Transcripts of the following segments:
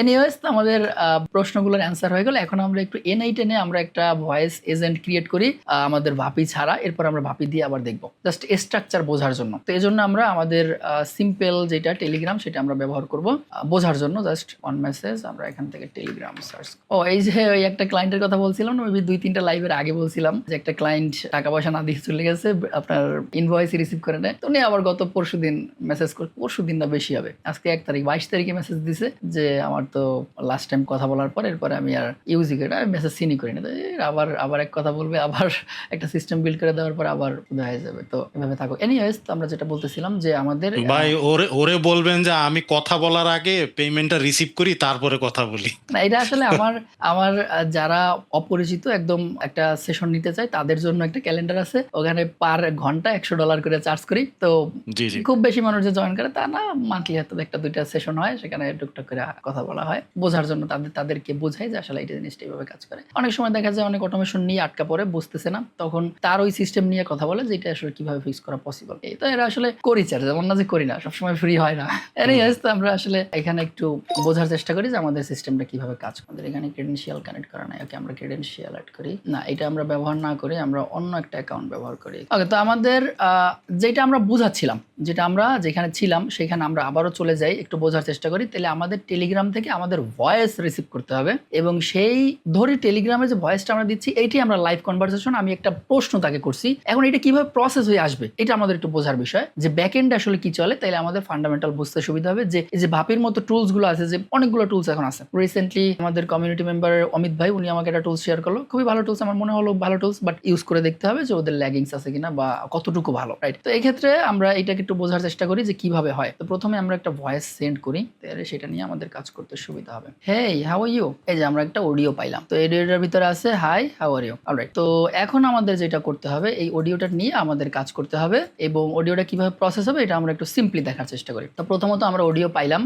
Anyways আমাদের প্রশ্নগুলোর answer হয়ে গেল। এখন আমরা একটু এনআই টেনে আমরা একটা ভয়েস এজেন্ট ক্রিয়েট করি আমাদের ভাপি ছাড়া। এরপর আমরা ভাপি দিয়ে আবার দেখব। জাস্ট স্ট্রাকচার বোঝার জন্য। তো এই জন্য আমরা আমাদের সিম্পল যেটা টেলিগ্রাম সেটা আমরা ব্যবহার করব বোঝার জন্য। জাস্ট অন মেসেজ আমরা এখান থেকে টেলিগ্রাম সার্চ ও, এই যে ওই একটা ক্লায়েন্টের কথা বলছিলাম না মেবি দুই, তিনটা লাইভের আগে বলছিলাম যে, একটা ক্লায়েন্ট টাকা পয়সা না দিয়ে চলে গেছে, আপনার ইনভয়েস রিসিভ করে নেয়। তো উনি আবার গত পরশু দিন মেসেজ করে পরশু দিন না, বেশি হবে। আজকে এক তারিখ, বাইশ তারিখে মেসেজ দিছে যে, আমার তো লাস্ট টাইম কথা বলার পর এরপরে আমি আর ইউজই করি না মেসেজ সিনই করি না তো আবার আবার এক কথা বলবে আবার একটা সিস্টেম বিল্ড করে দেওয়ার পর আবার হয়ে যাবে। তো এভাবে থাকো। এনিওয়েজ তো আমরা যেটা বলতেছিলাম যে আমাদের ভাই ওরে ওরে বলবেন যে আমি কথা বলার আগে পেমেন্টটা রিসিভ করি তারপরে কথা বলি। না এটা আসলে আমার আমার যারা অপরিচিত একদম একটা সেশন নিতে চায় তাদের জন্য একটা ক্যালেন্ডার আছে। ওখানে পার ঘণ্টা একশো ডলার করে চার্জ করি। তো খুব বেশি মানুষ যে জয়েন করে তা না মান্থলি হয়তো একটা দুইটা সেশন হয় সেখানে টুকটাক করে কথা বলা হয়, বোঝার জন্য তাদের, তাদেরকে বোঝাই যে আসলে এই জিনিসটা এইভাবে কাজ করে। অনেক সময় দেখা যায় অনেক অটোমেশন নিয়ে আটকা পড়ে, বুঝতেছে না। তখন তার ওই সিস্টেম নিয়ে কথা বলে যে এটা আসলে কীভাবে ফিক্স করা পসিবল এই তো এরা আসলে করি চার যেমন না যে করি না, সবসময় ফ্রি হয় না। এনিওয়েজ তো আমরা আসলে এখানে একটু বোঝার চেষ্টা করি যে আমাদের সিস্টেমটা কীভাবে কাজ করে। এখানে ক্রেডেন্সিয়াল কানেক্ট করা নাই, ওকে আমরা ক্রেডেন্সিয়াল অ্যাড করি। না, এটা আমরা ব্যবহার না করে আমরা অন্য একটা অ্যাকাউন্ট ব্যবহার করি। ওকে তো আমাদের যেটা আমরা বোঝাচ্ছিলাম, যেটা আমরা যেখানে ছিলাম, সেখানে আমরা আবারও চলে যাই, একটু বোঝার চেষ্টা করি। তাহলে আমাদের টেলিগ্রাম থেকে আমাদের ভয়েস রিসিভ করতে হবে এবং সেই ধরে টেলিগ্রামে যে ভয়েসটা আমরা দিচ্ছি এইটাই আমরা লাইভ কনভারসেশন আমি একটা প্রশ্ন তাকে করছি। এখন এটা কীভাবে প্রসেস হয়ে আসবে, এটা আমাদের একটু বোঝার বিষয়। যে ব্যাক এন্ড আসলে কি চলে, তাইলে আমাদের ফান্ডামেন্টাল বুঝতে সুবিধা হবে। যে যে ভাপির মতো টুলসগুলো আছে, যে অনেকগুলো টুলস এখন আছে। রিসেন্টলি আমাদের কমিউনিটি মেম্বার অমিত ভাই, উনি আমাকে একটা টুলস শেয়ার করল। খুবই ভালো টুলস আমার মনে হলো ভালো টুলস বাট ইউজ করে দেখতে হবে যে ওদের ল্যাগিংস আছে কিনা বা কতটুকু ভালো রাইট তো এই ক্ষেত্রে আমরা এটাকে একটু বোঝার চেষ্টা করি যে কীভাবে হয়। তো প্রথমে আমরা একটা ভয়েস সেন্ড করি, তাহলে সেটা নিয়ে আমাদের কাজ করতে সুবিধা হবে। হেই আর ইউ এই যে আমরা একটা অডিও পাইলাম। তো অডিওটার ভিতরে আছে hi how are you alright তো এখন আমাদের যেটা করতে হবে, এই অডিওটা নিয়ে আমাদের কাজ করতে হবে এবং অডিওটা কীভাবে প্রসেস হবে এটা আমরা একটু সিম্পলি দেখার চেষ্টা করি। তো প্রথমত আমরা অডিও পাইলাম।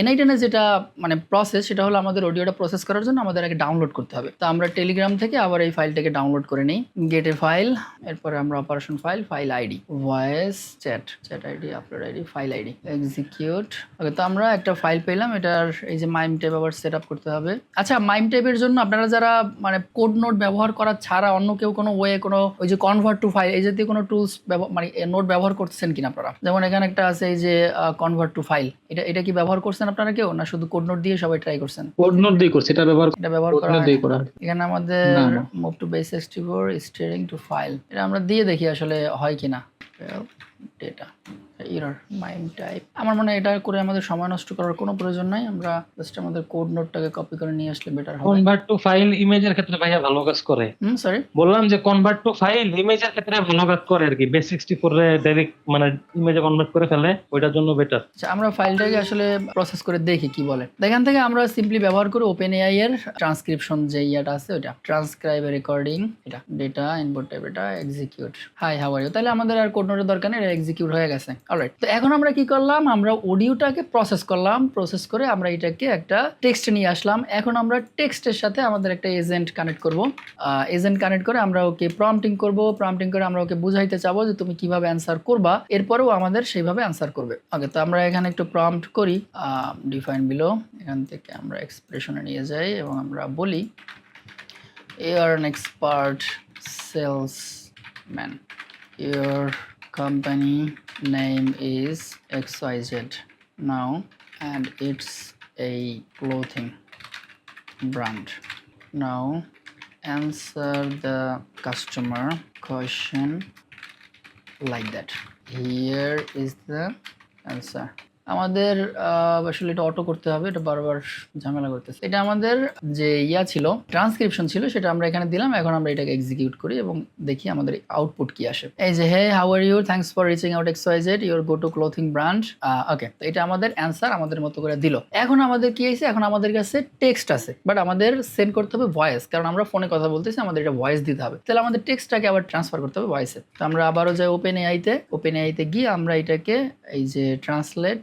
এনআইটেনে যেটা মানে প্রসেস সেটা হলো আমাদের অডিওটা প্রসেস করার জন্য আমাদের আগে ডাউনলোড করতে হবে। তো আমরা টেলিগ্রাম থেকে আবার এই ফাইলটাকে ডাউনলোড করে নিই। গেট এ ফাইল এরপরে আমরা operation file file ID voice chat chat ID upload ID file ID execute okay তো আমরা একটা ফাইল পেলাম, এটার এই যে মাইম টাইপ আবার সেট আপ করতে হবে। আচ্ছা মাইম টাইপের জন্য আপনারা যারা মানে কোড নোট ব্যবহার করা ছাড়া অন্য কেউ কোনো ওয়ে কোনো ওই যে কনভার্ট টু ফাইল এই জাতীয় কোনো টুলস মানে নোট ব্যবহার করতেছেন কিনা আপনারা? যেমন এখানে একটা আছে এই যে কনভার্ট টু ফাইল এটা এটা কি ব্যবহার করছেন আপনারা কেউ? না শুধু কোড নোট দিয়ে সবাই ট্রাই করছেন? কোড নোট দিয়ে করছি এটা ব্যবহার এটা ব্যবহার করা এখানে আমাদের। Move to base sixty four string to file এটা আমরা দিয়ে দেখি আসলে হয় কিনা। ডেটা ইরর মাইম টাইপ আমার মনে হয় এটা করে আমাদের সময় নষ্ট করার কোনো প্রয়োজন নাই। আমরা জাস্ট আমাদের কোড নোটটাকে কপি করে নিয়ে আসলে বেটার হবে। কনভার্ট টু ফাইল ইমেজের ক্ষেত্রে ভাইয়া ভালো কাজ করে। হুম সরি বললাম যে কনভার্ট টু ফাইল ইমেজের ক্ষেত্রে ভালো কাজ করে আর কি। বেস সিক্সটি ফোর এ ডাইরেক্ট মানে ইমেজে কনভার্ট করে ফেলে ওইটার জন্য বেটার আচ্ছা আমরা ফাইলটাকে আসলে প্রসেস করে দেখি কি বলে। এখান থেকে আমরা সিম্পলি ব্যবহার করে ওপেন এআই এর ট্রান্সক্রিপশন যে ইয়াটা আছে ওটা ট্রান্সক্রাইব রেকর্ডিং এটা। ডেটা ইনপুট টাইপ এটা execute hi how are you তাহলে আমাদের আর কোড নোটের দরকার নেই এটা এক্সিকিউট হয়ে গেছে। অলরাইট তো এখন আমরা কি করলাম? আমরা অডিওটাকে প্রসেস করলাম প্রসেস করে আমরা এটাকে একটা টেক্সট নিয়ে আসলাম। এখন আমরা টেক্সটের সাথে আমাদের একটা এজেন্ট কানেক্ট করব। এজেন্ট কানেক্ট করে আমরা ওকে প্রম্পটিং করব প্রম্পটিং করে আমরা ওকে বুঝাইতে চাবো যে তুমি কীভাবে অ্যান্সার করবা। এরপরেও আমাদের সেইভাবে অ্যান্সার করবে। ওকে তো আমরা এখানে একটু প্রম্পট করি। ডিফাইন বিলো এখান থেকে আমরা এক্সপ্রেশনে নিয়ে যাই এবং আমরা বলি you are an expert salesman, your company name is xyz now and it's a clothing brand. Now answer the customer question like that. Here is the answer আমাদের আসলে এটা অটো করতে হবে, এটা বারবার ঝামেলা করতেছে। এটা আমাদের যে ইয়া ছিল ট্রান্সক্রিপশন ছিল, সেটা আমরা এখানে দিলাম, এখন আমরা এটাকে এক্সিকিউট করি এবং দেখি আমাদের আউটপুট কি আসে। এই যে hey how are you thanks for reaching out X Y Z your go to clothing brand okay তো এটা আমাদের অ্যান্সার আমাদের মতো করে দিল। এখন আমাদের কি হয়েছে? এখন আমাদের কাছে টেক্সট আছে বাট আমাদের সেন্ড করতে হবে ভয়েস কারণ আমরা ফোনে কথা বলতেছি, আমাদের এটা ভয়েস দিতে হবে। তাহলে আমাদের টেক্সটটাকে আবার ট্রান্সফার করতে হবে ভয়েসে তো আমরা আবারও যাই ওপেন এআইতে ওপেন এআইতে গিয়ে আমরা এটাকে এই যে translate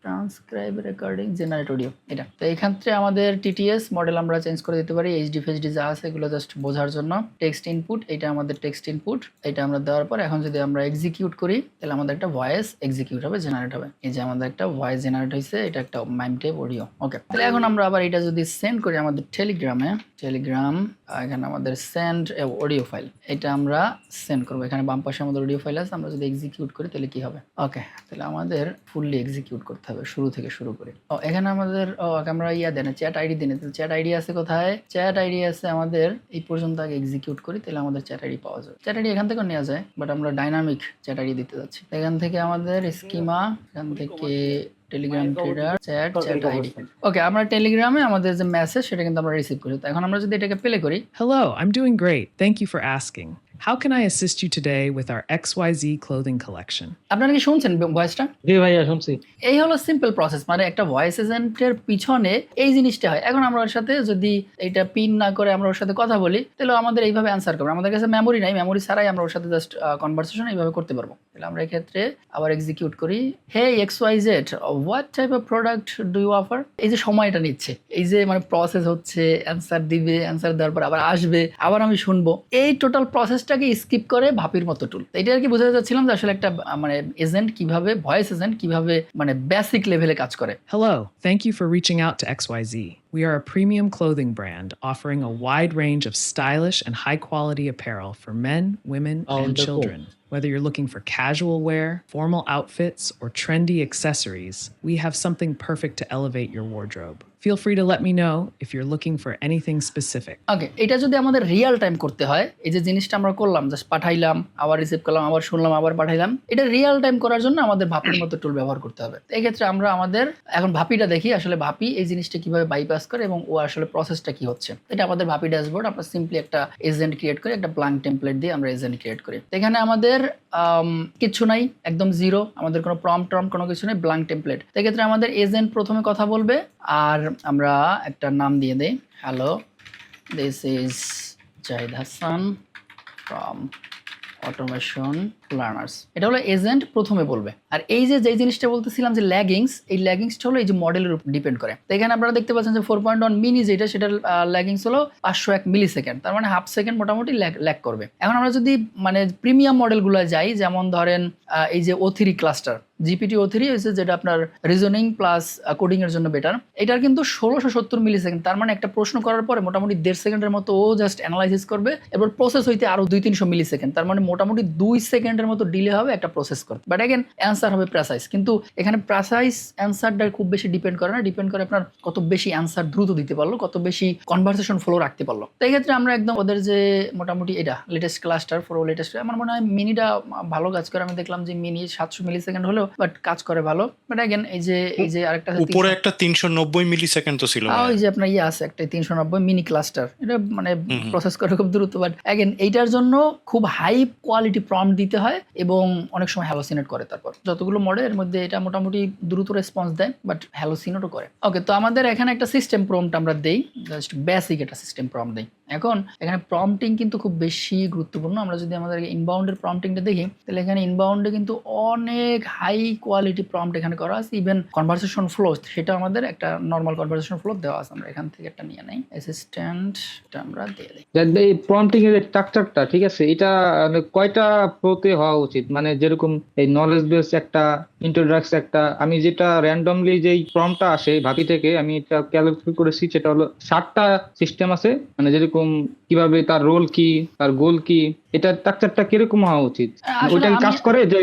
transcribe recording generate audio এটা। তো থেকে আমাদের টিটিএস মডেল আমরা চেঞ্জ করে দিতে পারি এইচডি ফেচডি যা আছে এগুলো জাস্ট বোঝার জন্য। টেক্সট ইনপুট এটা আমাদের টেক্সট ইনপুট এটা আমরা দেওয়ার পর এখন যদি আমরা এক্সিকিউট করি, তাহলে আমাদের একটা ভয়েস এক্সিকিউট হবে জেনারেট হবে। এই যে আমাদের একটা ভয়েস জেনারেট হয়েছে, এটা একটা মাইম টেপ অডিও ওকে তাহলে এখন আমরা আবার এটা যদি সেন্ড করি আমাদের টেলিগ্রামে টেলিগ্রাম এখানে আমাদের সেন্ড অডিও ফাইল এটা আমরা সেন্ড করব। এখানে বাম পাশে আমাদের অডিও ফাইল আছে, আমরা যদি এক্সিকিউট করি, তাহলে কি হবে? ওকে তাহলে আমাদের ফুললি এক্সিকিউট করতে হবে শুরু থেকে শুরু করে। ও এখানে আমাদের আমরা ইয়া দেন চ্যাট আইডি দেন। চ্যাট আইডি আছে কোথায়? চ্যাট আইডি আছে আমাদের এই পর্যন্ত আগে এক্সিকিউট করি তাহলে আমাদের চ্যাট আইডি পাওয়া যাবে। চ্যাট আইডি এখান থেকেও নেওয়া যায় বাট আমরা ডাইনামিক চ্যাট আইডি দিতে যাচ্ছি। এখান থেকে আমাদের স্কিমা এখান থেকে Telegram trader chat chat ID. Okay আমরা টেলিগ্রামে আমাদের যে মেসেজ সেটা কিন্তু আমরা রিসিভ করি। তো এখন আমরা যদি এটাকে প্লে করি Hello, I'm doing great. Thank you for asking. How can I assist you today with our XYZ clothing collection? আপনারা কি শুনছেন ভয়েসটা? জি ভাইয়া শুনছি। এই হলো সিম্পল প্রসেস মানে একটা ভয়েস এজেন্টের পিছনে এই জিনিসটা হয়। এখন আমরা ওর সাথে যদি এটা পিন না করে আমরা ওর সাথে কথা বলি তাহলে আমাদের এইভাবে অ্যান্সার করবে। আমাদের কাছে মেমোরি নাই মেমোরি ছাড়াই আমরা ওর সাথে জাস্ট কনভারসেশন এইভাবে করতে পারব। তাহলে আমরা এক্ষেত্রে আবার এক্সিকিউট করি hey X Y Z what type of product do you offer এই যে সময়টা নিচ্ছে এই যে মানে প্রসেস হচ্ছে অ্যান্সার দিবে অ্যান্সার দেওয়ার পর আবার আসবে আবার আমি শুনব। এই টোটাল প্রসেসটাকে স্কিপ করে ভাপির মতো টুল এটা আর কি বোঝাতে চাচ্ছিলাম যে আসলে একটা আহ, মানে এজেন্ট কিভাবে ভয়েস এজেন্ট কিভাবে মানে বেসিক লেভেলে কাজ করে Hello, thank you for reaching out to XYZ. We are a premium clothing brand offering a wide range of stylish and high quality apparel for men, women, Oh, and wonderful. children. Whether you're looking for casual wear, formal outfits, or trendy accessories, we have something perfect to elevate your wardrobe. Feel free to let me know if you're looking for anything specific. Okay এটা যদি আমাদের real time করতে হয় এই যে জিনিসটা আমরা করলাম জাস্ট পাঠাইলাম আবার রিসিভ করলাম আবার শুনলাম আবার পাঠাইলাম এটা রিয়েল টাইম করার জন্য আমাদের ভাপির মতো টুল ব্যবহার করতে হবে এই ক্ষেত্রে আমরা আমাদের এখন ভাপিটা দেখি আসলে ভাপি এই জিনিসটা কীভাবে বাইপাস করে এবং ও আসলে প্রসেসটা কি হচ্ছে এটা আমাদের ভাপি ড্যাশবোর্ড আমরা সিম্পলি একটা এজেন্ট ক্রিয়েট করি একটা ব্ল্যাঙ্ক টেমপ্লেট দিয়ে আমরা এজেন্ট ক্রিয়েট করি এখানে আমাদের আম, কিছু নাই একদম জিরো আমাদের কোনো প্রম ট্রম কোনো কিছু নেই ব্ল্যাঙ্ক টেমপ্লেট তো এক্ষেত্রে আমাদের এজেন্ট প্রথমে কথা বলবে আর আমরা একটা নাম দিয়ে দেই। Hello this is Zahid Hasan from automation learners এটা হলো এজেন্ট প্রথমে বলবে। আর এই যে, যেই জিনিসটা বলতেছিলাম যে ল্যাগিংস এই ল্যাগিংসটা হলো এই যে মডেলের উপর ডিপেন্ড করে। তো এখানে আপনারা দেখতে পাচ্ছেন যে ফোর পয়েন্ট ওয়ান মিনি যেটা, সেটার ল্যাগিংস হলো পাঁচশো এক মিলি সেকেন্ড তার মানে হাফ সেকেন্ড মোটামুটি ল্যাগ করবে। এখন আমরা যদি মানে প্রিমিয়াম মডেলগুলো যাই, যেমন ধরেন এই যে O three cluster GPT O three হয়েছে, যেটা আপনার রিজনিং প্লাস কোডিং এর জন্য বেটার এটার কিন্তু ষোলোশো সত্তর মিলি সেকেন্ড তার মানে একটা প্রশ্ন করার পরে মোটামুটি দেড় সেকেন্ডের মতো ও জাস্ট অ্যানালাইসিস করবে। এরপর প্রসেস হইতে আরও দুই তিনশো মিলি সেকেন্ড তার মানে মোটামুটি দুই সেকেন্ডের মতো ডিলে হবে একটা প্রসেস করতে বাট অ্যাগেন অ্যান্সার হবে প্রেসাইজ কিন্তু এখানে প্রেসাইজ অ্যান্সারটা খুব বেশি ডিপেন্ড করে না। ডিপেন্ড করে আপনার কত বেশি অ্যান্সার দ্রুত দিতে পারল কত বেশি কনভারসেশন ফ্লো রাখতে পারল। তো এই ক্ষেত্রে আমরা একদম ওদের যে মোটামুটি এটা লেটেস্ট ক্লাস্টার ফোর লেটেস্ট আমার মনে হয় মিনিটা ভালো কাজ করে। আমি দেখলাম যে মিনি সাতশো মিলি সেকেন্ড হলেও বাট কাজ করে ভালো। বাট অ্যাগেন এই যে এই যে আরেকটা উপরে একটা তিনশো নব্বই মিলি সেকেন্ড তো ছিল ওই যে আপনার ইয়ে আছে একটা তিনশো নব্বই মিনি ক্লাস্টার এটা মানে। প্রসেস করে খুব দ্রুত বাট অ্যাগেন এইটার জন্য খুব হাই কোয়ালিটি প্রম দিতে হয়। এবং অনেক সময় হ্যালোসিনেট করে তারপর। যতগুলো মডেল এর মধ্যে এটা মোটামুটি দ্রুত রেসপন্স দেয় বাট হ্যালোসিনেটও করে। ওকে তো আমাদের এখানে একটা সিস্টেম প্রমটা আমরা দেই জাস্ট বেসিক একটা সিস্টেম প্রম দেই। এখন এখানে প্রম্পটিং কিন্তু খুব বেশি গুরুত্বপূর্ণ। আমরা যদি আমাদের ইনবাউন্ডের প্রম্পটিংটা দেখি, তাহলে এখানে ইনবাউন্ডে কিন্তু অনেক হাই কোয়ালিটি প্রম্পট এখানে করা আছে। ইভেন কনভারসেশন ফ্লো সেটা আমাদের একটা নর্মাল কনভারসেশন ফ্লো দেওয়া আছে। আমরা এখান থেকে একটা নিয়ে নেই। অ্যাসিস্ট্যান্ট আমরা দিয়ে দিই। এই প্রম্পটিং এর স্ট্রাকচারটা ঠিক আছে? এটা মানে কয়টা ফ্লোতে হওয়া উচিত? মানে যেরকম এই নলেজ বেস একটা ইন্ট্রোডাক্স একটা, আমি যেটা র্যান্ডমলি যেই প্রম্পটটা আসে ভাবি থেকে, আমি এটা ক্যালকুলেট করেছি, সেটা হলো ষাটটা সিস্টেম আছে। মানে যেরকম কীভাবে তার রোল কি তার গোল কি এটা স্ট্রাকচারটা কীরকম হওয়া উচিত? ওইটা কাজ করে যে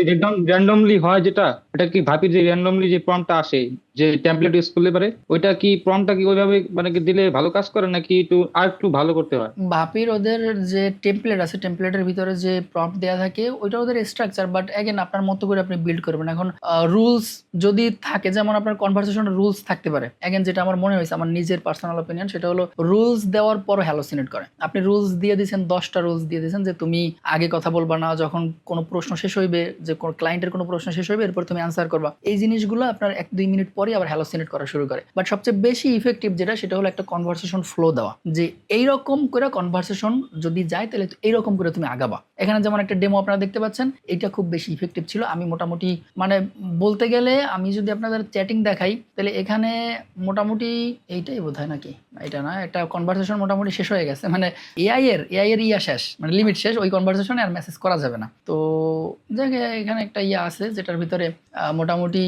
র্যান্ডমলি হয় যেটা? এটা কি ভাবির যে র্যান্ডমলি যে প্রম্পটটা আসে যে টেমপ্লেট ইউজ করলে পারে ওইটা কি প্রম্পটটা কি ওইভাবে মানে কি দিলে ভালো কাজ করে নাকি একটু আর একটু ভালো করতে হয়? বাপির ওদের যে টেমপ্লেট আছে টেমপ্লেটের ভিতরে যে প্রম্পট দেওয়া থাকে ওইটা ওদের স্ট্রাকচার বাট অ্যাগেন আপনার মতো করে আপনি বিল্ড করবেন। এখন রুলস যদি থাকে যেমন আপনার কনভারসেশন রুলস থাকতে পারে। অ্যাগেন যেটা আমার মনে হয়েছে আমার নিজের পার্সোনাল অপিনিয়ন সেটা হলো রুলস দেওয়ার পর হ্যালোসিনেট করে। আপনি রুলস দিয়ে দিয়েছেন দশটা রুলস দিয়ে দিয়েছেন যে তুমি আগে কথা বলবা না, যখন কোনো প্রশ্ন শেষ হইবে, যে কোনো ক্লায়েন্টের কোনো প্রশ্ন শেষ হইবে, এরপর তুমি অ্যান্সার করবা। এই জিনিসগুলো আপনার এক দুই মিনিট পরে আবার হ্যালোসিনেট করা শুরু করে। বাট সবচেয়ে বেশি ইফেক্টিভ যেটা, সেটা হলো একটা কনভার্সেশন ফ্লো দেওয়া। যে এইরকম করে কনভার্সেশন যদি যায়, তাহলে এইরকম করে তুমি আগাবা। এখানে যেমন একটা ডেমো আপনারা দেখতে পাচ্ছেন, এটা খুব বেশি ইফেক্টিভ ছিল। আমি মোটামুটি মানে বলতে গেলে আমি যদি আপনাদের চ্যাটিং দেখাই, তাহলে এখানে মোটামুটি এইটাই বোধ হয় নাকি? এটা না, একটা কনভারসেশন মোটামুটি শেষ হয়ে গেছে। মানে এআই এর এআই এর ইয়া শেষ মানে লিমিট শেষ, ওই কনভারসেশনে আর মেসেজ করা যাবে না। তো দেখে এখানে একটা ইয়া আছে, যেটার ভিতরে মোটামুটি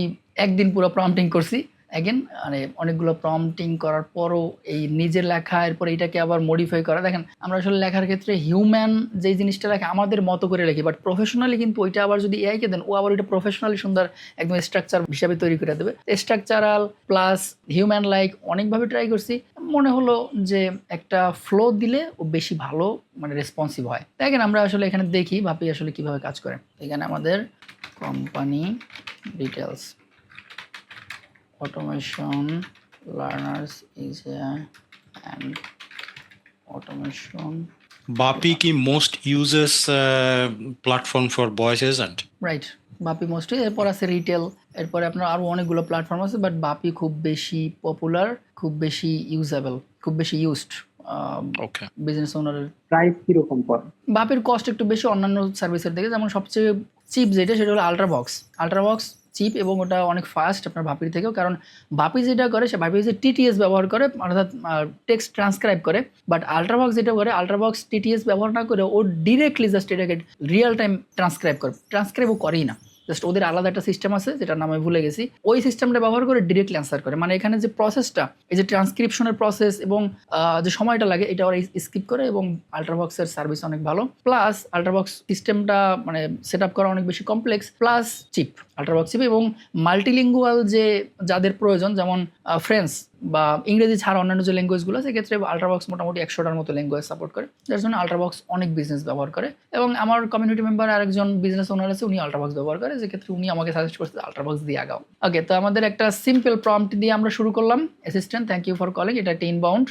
একদিন পুরো প্রম্পটিং করছি। অ্যাগেন মানে অনেকগুলো প্রম্পটিং করার পরও এই নিজের লেখা, এরপর এটাকে আবার মডিফাই করা। দেখেন, আমরা আসলে লেখার ক্ষেত্রে হিউম্যান যেই জিনিসটা লেখে আমাদের মতো করে লেখি বাট প্রফেশনালি কিন্তু ওইটা আবার যদি এআইকে দেন, ও আবার ওইটা প্রফেশনালি সুন্দর একদম স্ট্রাকচার হিসাবে তৈরি করে দেবে। স্ট্রাকচারাল প্লাস হিউম্যান লাইক অনেকভাবে ট্রাই করছি। মনে হলো যে একটা ফ্লো দিলে ও বেশি ভালো মানে রেসপন্সিভ হয়। দেখেন, আমরা আসলে এখানে দেখি, ভাবি আসলে কীভাবে কাজ করে। এখানে আমাদের company details automation learners is here and automation Vapi কি most uses platform for voice agent right Vapi mostly এরপর আছে রিটেল এরপরে আপনার আরও অনেকগুলো প্ল্যাটফর্ম আছে বাট বাপি খুব বেশি পপুলার খুব বেশি ইউজেবল খুব বেশি ইউজড ওকে বিজনেস ওনারের প্রাইস কীরকম পড়ে? বাপের কস্ট একটু বেশি অন্যান্য সার্ভিসের থেকে যেমন সবচেয়ে চিপ যেটা সেটা হলো আলট্রাবক্স আলট্রাবক্স চিপ এবং ওটা অনেক ফাস্ট আপনার বাপির থেকেও, কারণ ভাপি যেটা করে, সে বাপি যে টিটিএস ব্যবহার করে, অর্থাৎ টেক্সট ট্রান্সক্রাইব করে। বাট আলট্রাবক্স যেটা করে আলট্রাবক্স টিটিএস ব্যবহার না করে, ও ডিরেক্টলি জাস্ট এটাকে রিয়েল টাইম ট্রান্সক্রাইব করে। ট্রান্সক্রাইবও করেই না। জাস্ট ওদের আলাদা একটা সিস্টেম আছে, যেটার নাম আমি ভুলে গেছি। ওই সিস্টেমটা ব্যবহার করে ডিরেক্টলি অ্যান্সার করে। মানে এখানে যে প্রসেসটা এই যে ট্রান্সক্রিপশনের প্রসেস এবং যে সময়টা লাগে, এটা ওরা স্কিপ করে এবং আলট্রাবক্সের সার্ভিস অনেক ভালো। প্লাস আলট্রাবক্স সিস্টেমটা মানে সেট আপ করা অনেক বেশি complex plus cheap Ultravox cheap এবং মাল্টিলিঙ্গুয়াল যে যাদের প্রয়োজন, যেমন ফ্রেন্স বা ইংরেজি ছাড়া অন্যান্য যে ল্যাঙ্গুয়েজগুলো সেক্ষেত্রে আলট্রাবক্স মোটামুটি একশোটার মতো ল্যাঙ্গুয়েজ সাপোর্ট করে। যার জন্য আল্ট্রাবক্স অনেক বিজনেস ব্যবহার করে এবং আমার কমিউনিটি মেম্বার আরেকজন বিজনেস ওনার আছে, উনি আল্ট্রাবক্স ব্যবহার করে। যেক্ষেত্রে উনি আমাকে সাজেস্ট করছে আলট্রাবক্স দিয়ে আগাও। ওকে তো আমাদের একটা সিম্পল প্রম্পট দিয়ে আমরা শুরু করলাম। Assistant thank you for calling এটা একটা ইনবাউন্ড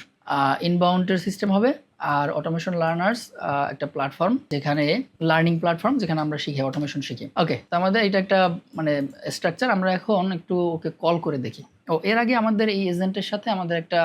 ইনবাউন্ডের সিস্টেম হবে। আর অটোমেশন লার্নার্স একটা প্ল্যাটফর্ম যেখানে লার্নিং প্ল্যাটফর্ম যেখানে আমরা শিখি অটোমেশন শিখি ওকে তো আমাদের এটা একটা মানে স্ট্রাকচার আমরা এখন একটু ওকে কল করে দেখি ও এর আগে আমাদের এই এজেন্টের সাথে আমাদের একটা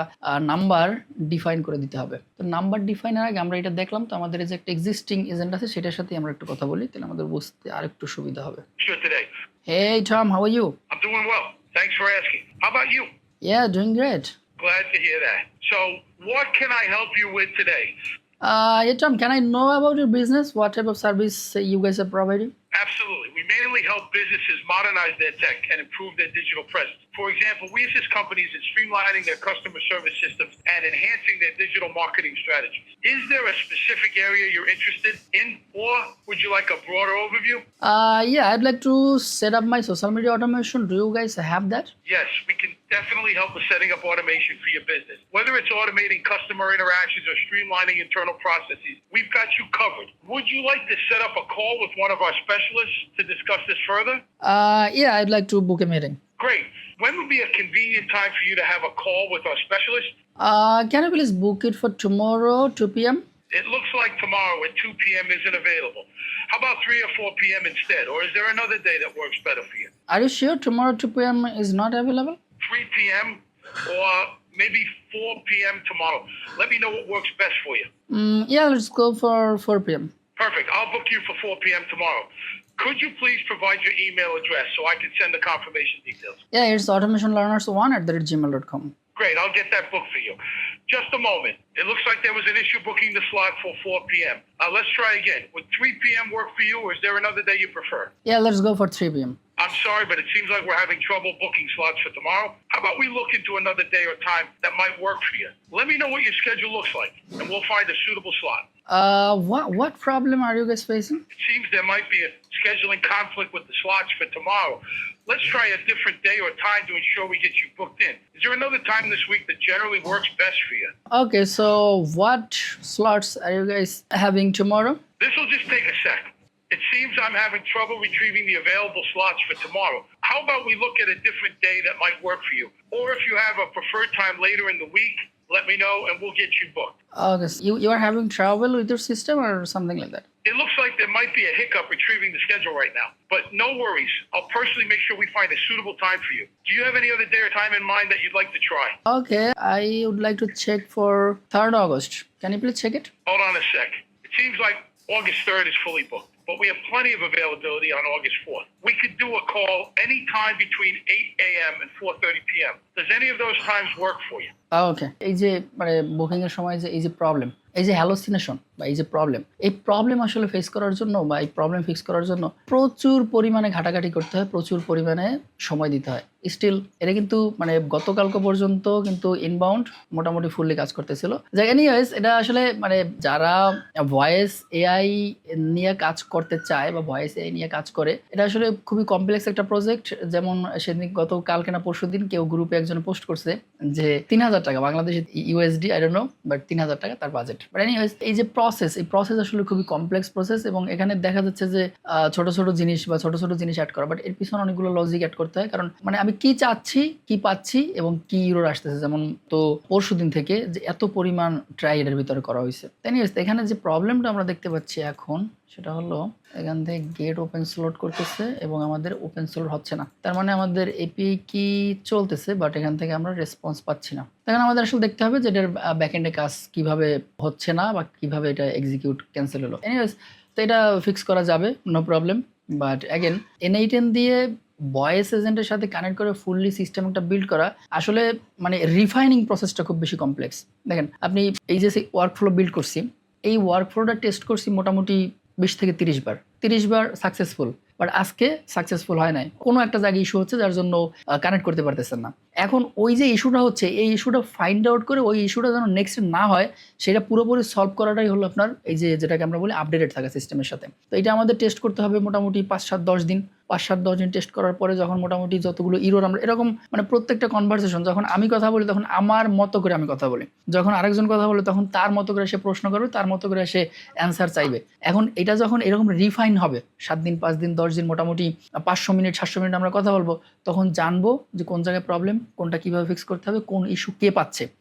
নাম্বার ডিফাইন করে দিতে হবে তো নাম্বার ডিফাইনের আগে আমরা এটা দেখলাম তো আমাদের যে একটা এক্সিস্টিং এজেন্ট আছে সেটার সাথে আমরা একটু কথা বলি তাহলে আমাদের বুঝতে আরেকটু সুবিধা হবে today. Hey Tom, how are you? I'm doing well. Thanks for asking. How about you? Yeah, doing great. Glad to hear that. So, what can I help you with today? Uh, yeah, Tom, can I know about your business? What type of service you guys are providing? Absolutely. We mainly help businesses modernize their tech and improve their digital presence. For example, we assist companies in streamlining their customer service systems and enhancing their digital marketing strategies. Is there a specific area you're interested in, or would you like a broader overview? Uh, yeah, I'd like to set up my social media automation. Do you guys have that? Yes, we can definitely help with setting up automation for your business. Whether it's automating customer interactions or streamlining internal processes, we've got you covered. Would you like to set up a call with one of our specialists to discuss this further? Uh, yeah, I'd like to book a meeting. Great. When would be a convenient time for you to have a call with our specialist? Uh, can I please book it for tomorrow, 2 p.m.? It looks like tomorrow at 2 p.m. isn't available. How about 3 or 4 p.m. instead? Or is there another day that works better for you? Are you sure tomorrow 2 p.m. is not available? 3 p.m. or maybe 4 p.m. tomorrow. Let me know what works best for you. Mm, yeah, let's go for 4 p.m. Perfect. I'll book you for 4 p.m. tomorrow. Could you please provide your email address so I can send the confirmation details? Yeah, it's automationlearners1 at the gmail.com. Great. I'll get that booked for you. Just a moment. It looks like there was an issue booking the slot for 4 p.m. Uh, let's try again. Would 3 p.m. work for you, or is there another day you prefer? Yeah, let's go for 3 p.m. I'm sorry, but it seems like we're having trouble booking slots for tomorrow. How about we look into another day or time that might work for you? Let me know what your schedule looks like, and we'll find a suitable slot. Uh, what what problem are you guys facing? It seems there might be a scheduling conflict with the slots for tomorrow. Let's try a different day or time to ensure we get you booked in. Is there another time this week that generally works best for you? Okay, so what slots are you guys having tomorrow? This will just take a sec. It seems I'm having trouble retrieving the available slots for tomorrow. How about we look at a different day that might work for you? Or if you have a preferred time later in the week, let me know and we'll get you booked. Okay, so you, you are having trouble with your system or something like that? It looks like there might be a hiccup retrieving the schedule right now, but no worries. I'll personally make sure we find a suitable time for you. Do you have any other day or time in mind that you'd like to try? Okay, I would like to check for 3rd August. Can you please check it? Hold on a sec. It seems like August 3rd is fully booked, but we have plenty of availability on August 4th. We could do a call anytime between 8 a.m. and 4:30 p.m. Does any of those times work for you? ওকে এই যে মানে booking এর সময় যে, এই যে problem এই যে হ্যালোসিনেশন বা এই যে প্রবলেম এই প্রবলেম আসলে ফেস করার জন্য বা এই প্রবলেম ফিক্স করার জন্য প্রচুর পরিমাণে ঘাটাঘাটি করতে হয়, প্রচুর পরিমাণে সময় দিতে হয় স্টিল এটা কিন্তু মানে গতকালকে পর্যন্ত কিন্তু ইনবাউন্ড মোটামুটি ফুললি কাজ করতেছিল। যে এনিওয়েজ এটা আসলে মানে যারা ভয়েস এআই নিয়ে কাজ করতে চায় বা ভয়েস এআই নিয়ে কাজ করে, এটা আসলে খুবই কমপ্লেক্স একটা প্রজেক্ট যেমন সেদিন গত, কালকে না পরশু দিন কেউ গ্রুপে একজন পোস্ট করছে যে তিন হাজার টাকা, বাংলাদেশে USD I don't know but তিন হাজার টাকা তার বাজেট বাট এনিওয়েজ এই যে প্রসেস এই প্রসেস আসলে খুবই কমপ্লেক্স প্রসেস এবং এখানে দেখা যাচ্ছে যে ছোট ছোট জিনিস বা ছোট ছোট জিনিস অ্যাড করা বাট এর পিছনে অনেকগুলো লজিক অ্যাড করতে হয়। কারণ মানে আমি কি চাচ্ছি, কি পাচ্ছি এবং কি ইউরোর আসতেছে? যেমন তো পরশু দিন থেকে যে এত পরিমাণ ট্রাই এর ভিতরে করা হয়েছে এনিওয়েজ এখানে যে প্রবলেমটা আমরা দেখতে পাচ্ছি এখন, সেটা হলো এখান থেকে গেট ওপেন স্লোড করতেছে এবং আমাদের ওপেন স্লোড হচ্ছে না। তার মানে আমাদের এপি কি চলতেছে বাট এখান থেকে আমরা রেসপন্স পাচ্ছি না। তখন আমাদের আসলে দেখতে হবে যে এটার ব্যাকএন্ডে কাজ কীভাবে হচ্ছে না বা কীভাবে এটা এক্সিকিউট ক্যান্সেল হলো। এনিওয়েজ তো এটা ফিক্স করা যাবে no problem but again NI ten দিয়ে ভয়েস এজেন্টের সাথে কানেক্ট করে ফুললি সিস্টেম একটা বিল্ড করা, আসলে মানে রিফাইনিং প্রসেসটা খুব বেশি কমপ্লেক্স দেখেন, আপনি এই যে ওয়ার্ক ফ্লো বিল্ড করছি, এই ওয়ার্ক ফ্লোটা টেস্ট করছি মোটামুটি বিশ থেকে তিরিশ বার। তিরিশ বার সাকসেসফুল বাট আজকে সাকসেসফুল হয় নাই। কোনো একটা জায়গায় ইস্যু হচ্ছে যার জন্য কানেক্ট করতে পারতেছেন না। এখন ওই যে ইস্যুটা হচ্ছে, এই ইস্যুটা ফাইন্ড আউট করে ওই ইস্যুটা যেন নেক্সট না হয়, সেটা পুরোপুরি সলভ করাটাই হলো আপনার এই যে যেটাকে আমরা বলি আপডেটেড থাকা সিস্টেমের সাথে। তো এটা আমাদের টেস্ট করতে হবে মোটামুটি পাঁচ সাত দশ দিন। পাঁচ সাত দশ দিন টেস্ট করার পরে যখন মোটামুটি যতগুলো ইরোর আমরা, এরকম মানে প্রত্যেকটা কনভারসেশন যখন আমি কথা বলি তখন আমার মতো করে আমি কথা বলি। যখন আরেকজন কথা বলে তখন তার মতো করে সে প্রশ্ন করবে, তার মতো করে সে অ্যান্সার চাইবে। এখন এটা যখন এরকম রিফাইন হবে, সাত দিন, পাঁচ দিন, দশ দিন মোটামুটি পাঁচশো মিনিট, সাতশো মিনিট আমরা কথা বলব, তখন জানব যে কোন জায়গায় প্রবলেম কোনটা কীভাবে ফিক্স করতে হবে কোন ইস্যু কে পাচ্ছে।